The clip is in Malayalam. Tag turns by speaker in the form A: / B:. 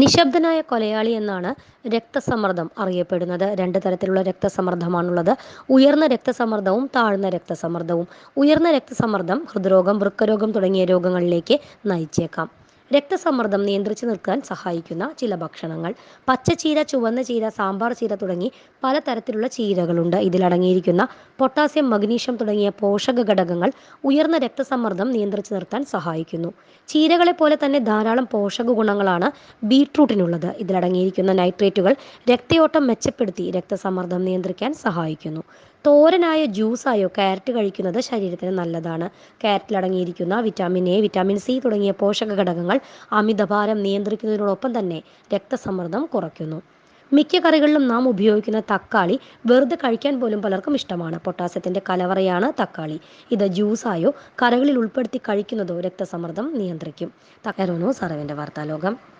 A: നിശബ്ദനായ കൊലയാളി എന്നാണ് രക്തസമ്മർദ്ദം അറിയപ്പെടുന്നത്. രണ്ട് തരത്തിലുള്ള രക്തസമ്മർദ്ദമാണുള്ളത്. ഉയർന്ന രക്തസമ്മർദ്ദവും താഴ്ന്ന രക്തസമ്മർദ്ദവും. ഉയർന്ന രക്തസമ്മർദ്ദം ഹൃദ്രോഗം വൃക്കരോഗം തുടങ്ങിയ രോഗങ്ങളിലേക്ക് നയിച്ചേക്കാം. രക്തസമ്മർദ്ദം നിയന്ത്രിച്ചു നിൽക്കാൻ സഹായിക്കുന്ന ചില ഭക്ഷണങ്ങൾ. പച്ചച്ചീര ചുവന്ന ചീര സാമ്പാർ ചീര തുടങ്ങി പലതരത്തിലുള്ള ചീരകളുണ്ട്. ഇതിലടങ്ങിയിരിക്കുന്ന പൊട്ടാസ്യം മഗ്നീഷ്യം തുടങ്ങിയ പോഷക ഘടകങ്ങൾ ഉയർന്ന രക്തസമ്മർദ്ദം നിയന്ത്രിച്ചു നിർത്താൻ സഹായിക്കുന്നു. ചീരകളെ പോലെ തന്നെ ധാരാളം പോഷക ഗുണങ്ങളാണ് ബീട്രൂട്ടിനുള്ളത്. ഇതിലടങ്ങിയിരിക്കുന്ന നൈട്രേറ്റുകൾ രക്തയോട്ടം മെച്ചപ്പെടുത്തി രക്തസമ്മർദ്ദം നിയന്ത്രിക്കാൻ സഹായിക്കുന്നു. തോരനായ ജ്യൂസായോ കാരറ്റ് കഴിക്കുന്നത് ശരീരത്തിന് നല്ലതാണ്. കാരറ്റിൽ അടങ്ങിയിരിക്കുന്ന വിറ്റാമിൻ എ വിറ്റാമിൻ സി തുടങ്ങിയ പോഷക ഘടകങ്ങൾ അമിതഭാരം നിയന്ത്രിക്കുന്നതിനോടൊപ്പം തന്നെ രക്തസമ്മർദ്ദം കുറയ്ക്കുന്നു. മിക്ക കറികളിലും നാം ഉപയോഗിക്കുന്ന തക്കാളി വെറുതെ കഴിക്കാൻ പോലും പലർക്കും ഇഷ്ടമാണ്. പൊട്ടാസ്യത്തിന്റെ കലവറയാണ് തക്കാളി. ഇത് ജ്യൂസായോ കറികളിൽ ഉൾപ്പെടുത്തി കഴിക്കുന്നതോ രക്തസമ്മർദ്ദം നിയന്ത്രിക്കും. തക്കാരോനോ സറവിന്റെ വാർത്താലോകം.